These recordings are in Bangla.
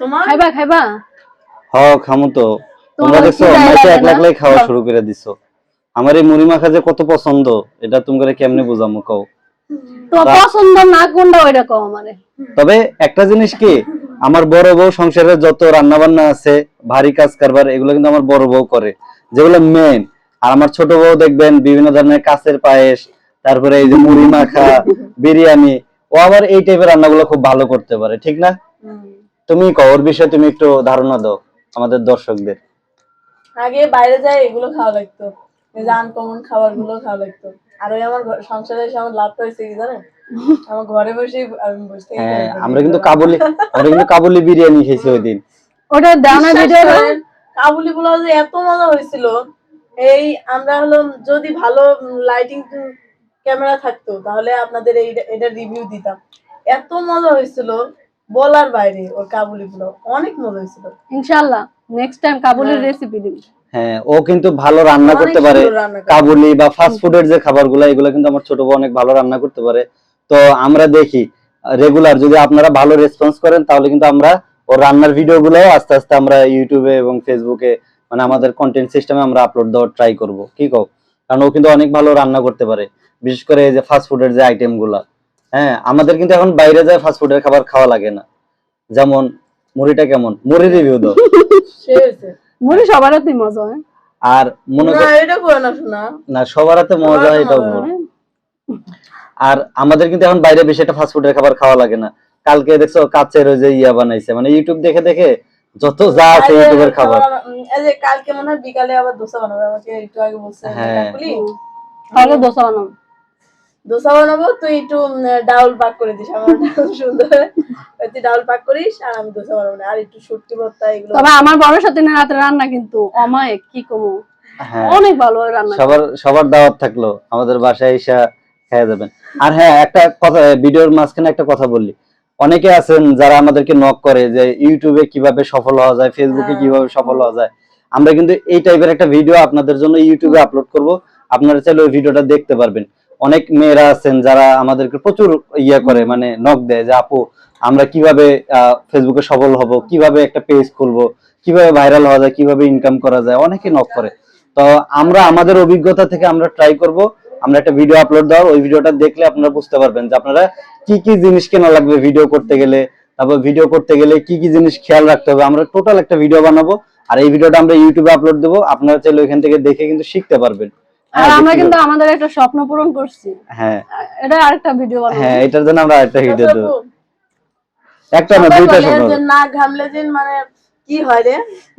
তোমার? খাইবা খাইবা। হ খামো তো। তোমরা দেখছ মাইকে লাগে একলা না? খাওয়া শুরু করে দিছো। আমার এই মুড়ি মাখা যে কত পছন্দ এটা তোমরা কেমনে বোঝামো কও? বা- পছন্দ না কোনটা ওইটা কও আমারে। তবে একটা জিনিস কি আমার বড় বউ সংসারের যত রান্না বান্না আছে ভারী কাজ কারবার এগুলো কিন্তু আমার বড় বউ করে। যেগুলো মেন আর আমার ছোট বউ দেখবেন বিভিন্ন ধরনের কাছের পায়েস তারপরে এই যে মুড়ি মাখা বিরিয়ানি ও আবার এই টাইপের রান্নাগুলো খুব ভালো করতে পারে ঠিক না? তুমি কও ওর বিষয়ে তুমি একটু ধারণা দাও আমাদের দর্শকদের। আগে বাইরে যাই এগুলো খাওয়া লাগতো। এই যে আনকমন খাবারগুলো খাওয়া লাগতো। আর ওই আমার সংসারে এসে আমার লাভটা হয়েছে কি জানেন? আমার ঘরে বসে আমি বসে হ্যাঁ আমরা কিন্তু কাবুলি আমরা কিন্তু কাবুলি বিরিয়ানি খেয়েছি ওই দিন। ওটা দানা ভিডিও করেন, কাবুলি পোলাও যে এত মজা হয়েছিল। এই আমরা হলো যদি ভালো লাইটিং ক্যামেরা থাকতো তাহলে আপনাদের এই এটা রিভিউ দিতাম। এত মজা হয়েছিল। বলার বাইরে ওর কাবুলি পোলাও অনেক মজা হয়েছিল। ইনশাআল্লাহ নেক্সট টাইম কাবুলের হ্যাঁ। রেসিপি দিবি। হ্যাঁ ও কিন্তু ভালো রান্না করতে পারে। কাবুলি বা ফাস্ট ফুডের যে খাবারগুলো এগুলো কিন্তু আমার ছোট বউ অনেক ভালো রান্না করতে পারে। তো আমরা দেখি রেগুলার যদি আপনারা ভালো রেসপন্স করেন তাহলে কিন্তু আমরা ওর রান্নার ভিডিওগুলো আস্তে আস্তে আমরা ইউটিউবে এবং ফেসবুকে মানে আমাদের কন্টেন্ট সিস্টেমে আমরা আপলোড দেওয়ার ট্রাই করব। কি কও? কারণ ও কিন্তু অনেক ভালো রান্না করতে পারে। বিশেষ করে এই যে ফাস্ট ফুডের যে আইটেমগুলা। হ্যাঁ আমাদের কিন্তু এখন বাইরে যায় ফাস্ট ফুডের খাবার খাওয়া লাগে না। যেমন মুড়িটা কেমন? মুড়ি রিভিউ দাও। মুড়ি সবার হাতেই মজা হয়। আর মনে না এটা করে না শোনা না। সবার হাতে মজা হাতে এটাও বল। আর আমাদের কিন্তু এখন বাইরে বেশি একটা ফাস্ট ফুডের খাবার খাওয়া লাগে না। কালকে দেখছ কাচের ওই যে ইয়া বানাইছে মানে ইউটিউব দেখে দেখে যত যা আছে আরে, ইউটিউবের খাবার। এই যে কালকে মনে হয় বিকালে আবার দোসা বানাবে আমাকে একটু আগে বলছে হ্যাঁ। তাহলে দোসা বানাও দোসা বানাবো তুই একটু ডাউল পাক করে দিস আমার ডাউল সুন্দর। তুই ডাউল পাক করিস আর আমি দোসা বানাবো না। আর একটু শুটকি ভর্তা এগুলো তবে আমার বড় সাথে না রাতে রান্না কিন্তু অমায়িক কি কমু? হ্যাঁ। অনেক ভালো রান্না সবার সবার দাওয়াত থাকল আমাদের বাসায় এসে খেয়ে যাবেন আর হ্যাঁ একটা কথা ভিডিওর মাঝখানে একটা কথা বললি অনেকে আছেন যারা আমাদেরকে নক করে যে ইউটিউবে কীভাবে সফল হওয়া যায় ফেসবুকে হ্যাঁ। কীভাবে সফল হওয়া যায়। আমরা কিন্তু এই টাইপের একটা ভিডিও আপনাদের জন্য ইউটিউবে আপলোড করব। আপনারা চাইলে ওই ভিডিওটা দেখতে পারবেন। অনেক মেয়েরা আছেন যারা আমাদেরকে প্রচুর ইয়ে করে মানে নক দেয় যে, আপু, আমরা কীভাবে ফেসবুকে সফল হব? কীভাবে একটা পেজ খুলবো? কীভাবে ভাইরাল হওয়া যায়? কীভাবে ইনকাম করা যায়? অনেকে নক করে। তো আমরা, আমাদের অভিজ্ঞতা থেকে আমরা ট্রাই করব। আমরা একটা ভিডিও আপলোড দেওয়ার, ওই ভিডিওটা দেখলে আপনারা বুঝতে পারবেন যে, আপনারা কি কি জিনিস কেনা লাগবে ভিডিও করতে গেলে? তারপর ভিডিও করতে গেলে কি কি জিনিস খেয়াল রাখতে হবে? আমরা টোটাল একটা ভিডিও বানাবো, আর এই ভিডিওটা আমরা ইউটিউবে আপলোড দেবো। আপনারা চাইলে ওইখান থেকে দেখে কিন্তু শিখতে পারবেন। আর আমরা কিন্তু আমাদের একটা স্বপ্ন পূরণ করছি। হ্যাঁ। এটা আরেকটা ভিডিও বানাবো। হ্যাঁ এটার জন্য আমরা একটা ভিডিও দেবো একটা না দুইটা ঘামলে যে মানে কি হয় রে?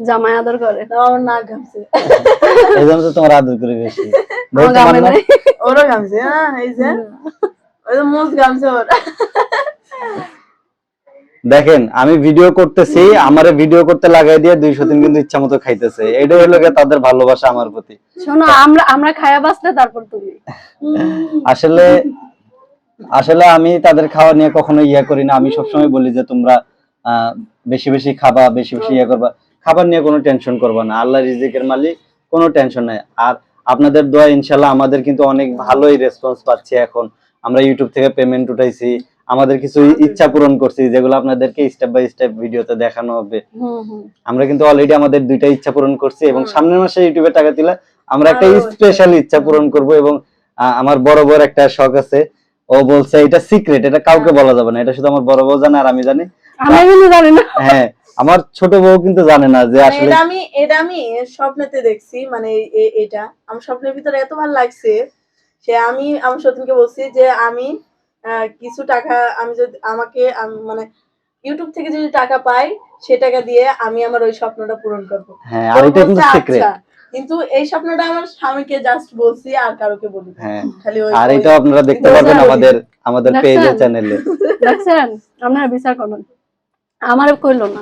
জামাই আদর করে। আমার নাক ঘামছে। তো তোমার আদর করে বেশি। না? ওরও ঘামছে হ্যাঁ এই যে। ওই যে মুখ ঘামছে ওর। দেখেন আমি ভিডিও করতেছি আমার ভিডিও করতে লাগাই দিয়ে দুইশো দিন কিন্তু ইচ্ছা মতো খাইতেছে। এটাই হলো তাদের ভালোবাসা আমার প্রতি। শোনো আমরা আমরা খায়া বাঁচলে তারপর তুমি। আসলে আসলে আমি তাদের খাওয়া নিয়ে কখনো ইয়া করি না। আমি সবসময় বলি যে তোমরা বেশি বেশি খাবা বেশি বেশি ইয়া করবা। খাবার নিয়ে কোনো টেনশন করবা না। আল্লাহ রিজিকের মালিক কোনো টেনশন নাই। আর আপনাদের দোয়া ইনশাল্লাহ আমাদের কিন্তু অনেক ভালোই রেসপন্স পাচ্ছি এখন। আমরা ইউটিউব থেকে পেমেন্ট উঠাইছি। আমাদের কিছু ইচ্ছা পূরণ করছি যেগুলো আপনাদেরকে স্টেপ বাই স্টেপ ভিডিওতে দেখানো হবে। আমরা কিন্তু অলরেডি আমাদের দুইটা ইচ্ছা পূরণ করছি এবং সামনের মাসে ইউটিউবে টাকা দিলে আমরা একটা স্পেশাল ইচ্ছা পূরণ করব। এবং আমার বড় বড় একটা শখ আছে। ও বলছে এটা সিক্রেট এটা কাউকে বলা যাবে না এটা শুধু আমার বড় বউ জানে আর আমি জানি। আমি কিন্তু জানি না। হ্যাঁ আমার ছোট বউ কিন্তু জানে না যে আসলে এটা আমি এটা আমি স্বপ্নেতে দেখছি মানে এটা। আমার স্বপ্নের ভিতরে এত ভালো লাগছে সে আমি আমার সতীনকে বলছি যে আমি কিছু টাকা আমি যদি আমাকে মানে ইউটিউব থেকে যদি টাকা পাই সে টাকা দিয়ে আমি আমার ওই স্বপ্নটা পূরণ করব। হ্যাঁ আর এটা কিন্তু সিক্রেট আচ্ছা। কিন্তু এই স্বপ্নটা আমার স্বামীকে জাস্ট বলছি আর কারোকে বলি হ্যাঁ খালি ওই আর এটা আপনারা দেখতে পারবেন আমাদের আমাদের? পেজে চ্যানেলে দেখছেন? আপনারা বিচার করুন। আমার কইলো না।